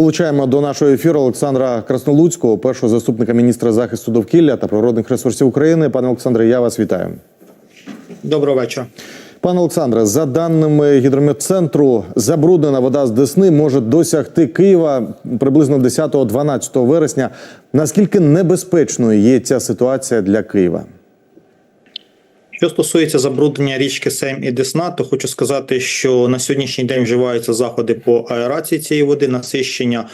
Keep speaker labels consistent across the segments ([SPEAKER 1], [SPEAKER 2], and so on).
[SPEAKER 1] Долучаємо до нашого ефіру Олександра Краснолуцького, першого заступника міністра захисту довкілля та природних ресурсів України. Пане Олександре, я вас вітаю.
[SPEAKER 2] Доброго вечора.
[SPEAKER 1] Пане Олександре, за даними гідрометцентру, забруднена вода з Десни може досягти Києва приблизно 10-12 вересня. Наскільки небезпечною є ця ситуація для Києва?
[SPEAKER 2] Що стосується забруднення річки Сейм і Десна, то хочу сказати, що на сьогоднішній день вживаються заходи по аерації цієї води, насищення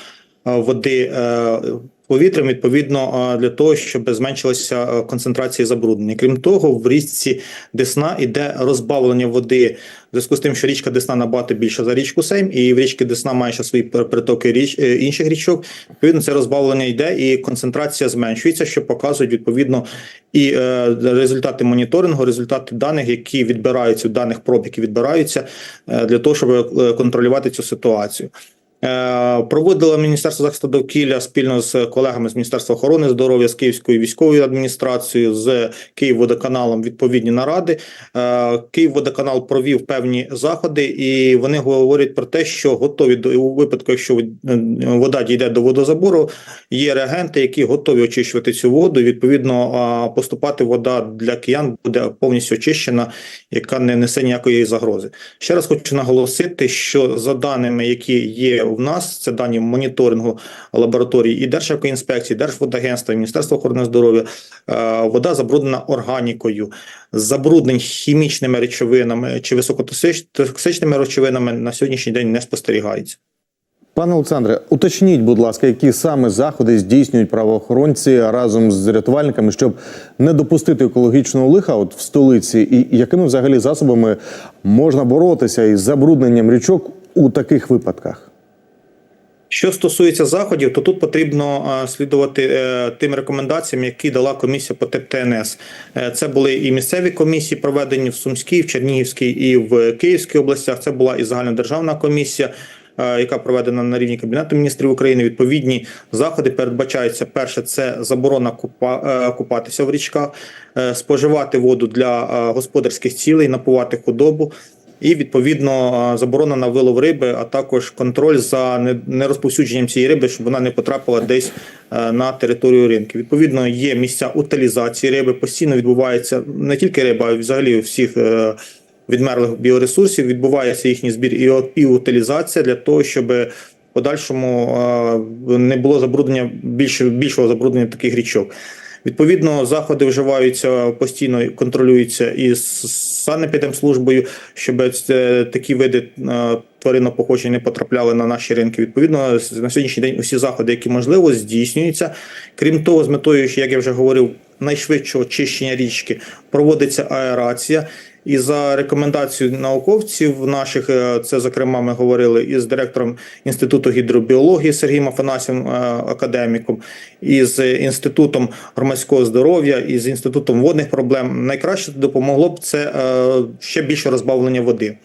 [SPEAKER 2] е, води е, повітрям, відповідно для того, щоб зменшилася концентрація забруднення. Крім того, в річці Десна іде розбавлення води в зв'язку з тим, що річка Десна набагато більша за річку Сейм, і в річці Десна має ще свої притоки річ е, інших річок. Відповідно, це розбавлення йде, і концентрація зменшується, що показують відповідно і е, результати моніторингу, результати даних, які відбираються даних проб, які відбираються е, для того, щоб контролювати цю ситуацію. Е, Проводило Міністерство захисту довкілля спільно з колегами з Міністерства охорони здоров'я, з Київською військовою адміністрацією, з Київводоканалом відповідні наради. Е, Київводоканал провів певні заходи, і вони говорять про те, що готові до у випадку, якщо е, вода дійде до водозабору, є реагенти, які готові очищувати цю воду. Відповідно, поступати вода для киян буде повністю очищена, яка не несе ніякої загрози. Ще раз хочу наголосити, що за даними, які є в нас, це дані моніторингу лабораторії і Державкоінспекції, Держводагентства, Міністерства охорони здоров'я, е, вода забруднена органікою, забруднень хімічними речовинами чи високотоксичними речовинами на сьогоднішній день не спостерігається.
[SPEAKER 1] Пане Олександре, уточніть, будь ласка, які саме заходи здійснюють правоохоронці разом з рятувальниками, щоб не допустити екологічного лиха от в столиці, і якими взагалі засобами можна боротися із забрудненням річок у таких випадках?
[SPEAKER 2] Що стосується заходів, то тут потрібно е, слідувати е, тим рекомендаціям, які дала комісія по ТЕП ТНС. Е, Це були і місцеві комісії, проведені в Сумській, в Чернігівській і в Київській областях. Це була і загальнодержавна комісія. Яка проведена на рівні кабінету міністрів України, відповідні заходи передбачаються. Перше, це заборона купа, купатися в річках, споживати воду для господарських цілей, напувати худобу, і відповідно е, заборона на вилов риби, а також контроль за не- нерозповсюдженням цієї риби, щоб вона не потрапила десь е, на територію ринку. Відповідно, є місця утилізації риби. Постійно відбувається не тільки риба, а й взагалі всіх е, відмерлих біоресурсів. Відбувається їхній збір і і утилізація для того, щоб подальшому не було забруднення більше більшого забруднення таких річок. Відповідно, заходи вживаються постійно контролюються і санепідемслужбою, щоб такі види тварин тваринного походження не потрапляли на наші ринки. Відповідно, на сьогоднішній день усі заходи, які можливо, здійснюються. Крім того, з метою, як я вже говорив, найшвидшого чищення річки проводиться аерація. І за рекомендацією науковців наших, е, це зокрема, ми говорили із директором інституту гідробіології Сергієм Афанасьєм, е, академіком, із інститутом громадського здоров'я, і з інститутом водних проблем. Найкраще допомогло б це е, ще більше розбавлення води.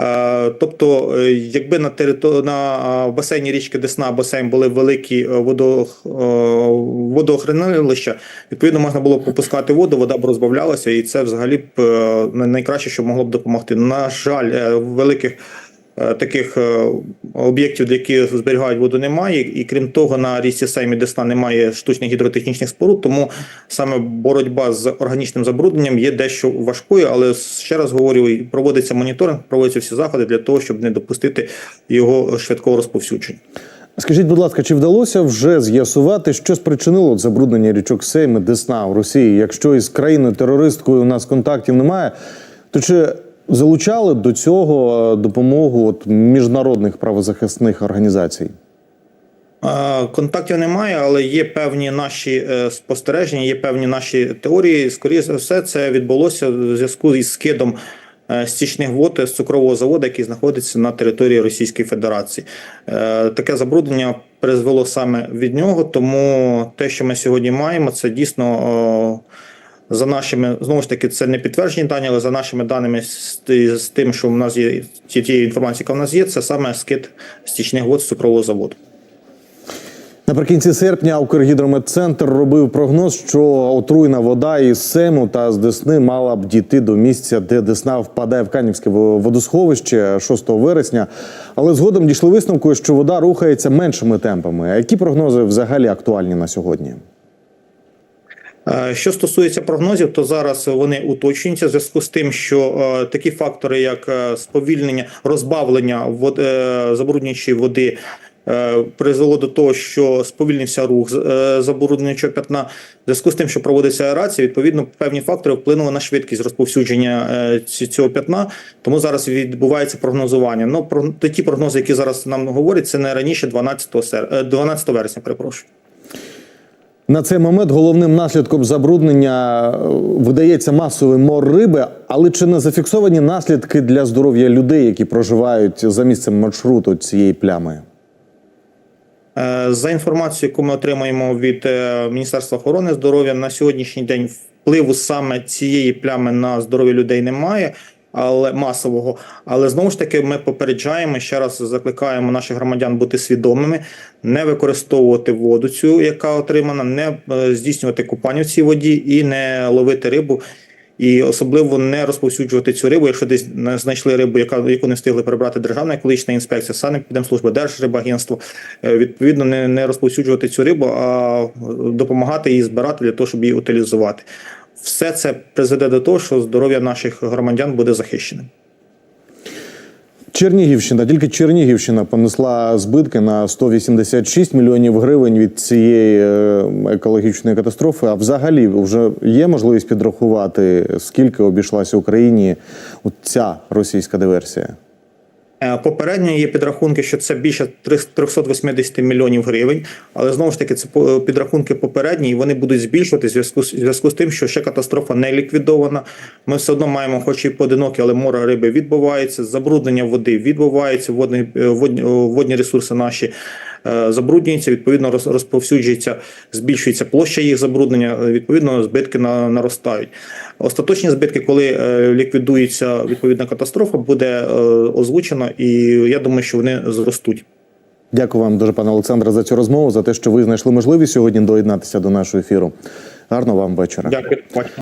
[SPEAKER 2] Е, Тобто, е, якби на територ... на е, басейні річки Десна басейн були великі водо... водоохранилища, відповідно можна було б попускати воду, вода б розбавлялася, і це взагалі б найкраще, що могло б допомогти. На жаль, великих таких е, об'єктів, які зберігають воду, немає. І крім того, на річці Сеймі Десна немає штучних гідротехнічних споруд, тому саме боротьба з органічним забрудненням є дещо важкою. Але ще раз говорю, проводиться моніторинг, проводяться всі заходи для того, щоб не допустити його швидкого розповсюдження.
[SPEAKER 1] Скажіть, будь ласка, чи вдалося вже з'ясувати, що спричинило забруднення річок Сейм і Десна в Росії? Якщо із країною терористкою у нас контактів немає, то чи залучали до цього е, допомогу от міжнародних правозахисних організацій?
[SPEAKER 2] Контактів немає, але є певні наші е, спостереження, є певні наші теорії. Скоріше за все, це відбулося в зв'язку із скидом е, стічних вод з цукрового заводу, який знаходиться на території Російської Федерації. Таке забруднення призвело саме від нього. Тому те, що ми сьогодні маємо, це дійсно. За нашими знову ж таки, це не підтверджені дані, але за нашими даними з, тим, що в нас є ті- тієї інформації, яка в нас є, це саме скид стічних вод з цукрового заводу.
[SPEAKER 1] Наприкінці серпня Укргідрометцентр робив прогноз, що отруйна вода із Сему та з Десни мала б дійти до місця, де Десна впадає в Канівське водосховище 6 вересня. Але згодом дійшли висновку, що вода рухається меншими темпами. А які прогнози взагалі актуальні на сьогодні?
[SPEAKER 2] Е, Що стосується прогнозів, то зараз вони уточнюються в зв'язку з тим, що е, такі фактори, як е, сповільнення, розбавлення вод, забруднюючої води. Призвело до того, що сповільнився рух забруднюючого п'ятна. В зв'язку з тим, що проводиться аерація, відповідно, певні фактори вплинули на швидкість розповсюдження цього п'ятна. Тому зараз відбувається прогнозування. Ну ті прогнози, які зараз нам говорять, це не раніше 12 сер... е, 12 вересня. Перепрошую.
[SPEAKER 1] На цей момент головним наслідком забруднення е, видається масовий мор риби, але чи не зафіксовані наслідки для здоров'я людей, які проживають за місцем маршруту цієї плями?
[SPEAKER 2] Е, За інформацією, яку ми отримаємо від е, Міністерства охорони здоров'я, на сьогоднішній день впливу саме цієї плями на здоров'я людей немає, але масового. Але знову ж таки, ми попереджаємо ще раз закликаємо наших громадян бути свідомими, не використовувати воду цю, яка отримана, не е, здійснювати купання в цій воді і не ловити рибу. І особливо не розповсюджувати цю рибу, якщо десь знайшли рибу, яка яку не встигли прибрати Державна екологічна інспекція, санепідемслужба, Держрибагентство. Е, Відповідно, не, не розповсюджувати цю рибу, а е, допомагати її збирати для того, щоб її утилізувати. Все це призведе до того, що здоров'я наших громадян буде захищеним.
[SPEAKER 1] Чернігівщина, тільки Чернігівщина понесла збитки на 186 мільйонів гривень від цієї е, екологічної катастрофи. А взагалі вже є можливість підрахувати, скільки обійшлася Україні ця російська диверсія?
[SPEAKER 2] Е, Попередньо є підрахунки, що це більше 380 мільйонів гривень, але знову ж таки це підрахунки попередні, і вони будуть збільшувати зв'язку з зв'язку з тим, що ще катастрофа не ліквідована. Ми все одно маємо, хоч і поодинокі, але море риби відбувається, забруднення води відбувається, водні, е, водні, водні ресурси наші е, забруднюються, відповідно роз- розповсюджується, збільшується площа їх забруднення, е, відповідно збитки на, наростають. Остаточні збитки, коли е, ліквідується відповідна катастрофа, буде е, озвучено, і я думаю, що вони зростуть.
[SPEAKER 1] Дякую вам дуже, пане Олександре, за цю розмову, за те, що ви знайшли можливість сьогодні доєднатися до нашого ефіру. Гарного вам вечора.
[SPEAKER 2] Дякую.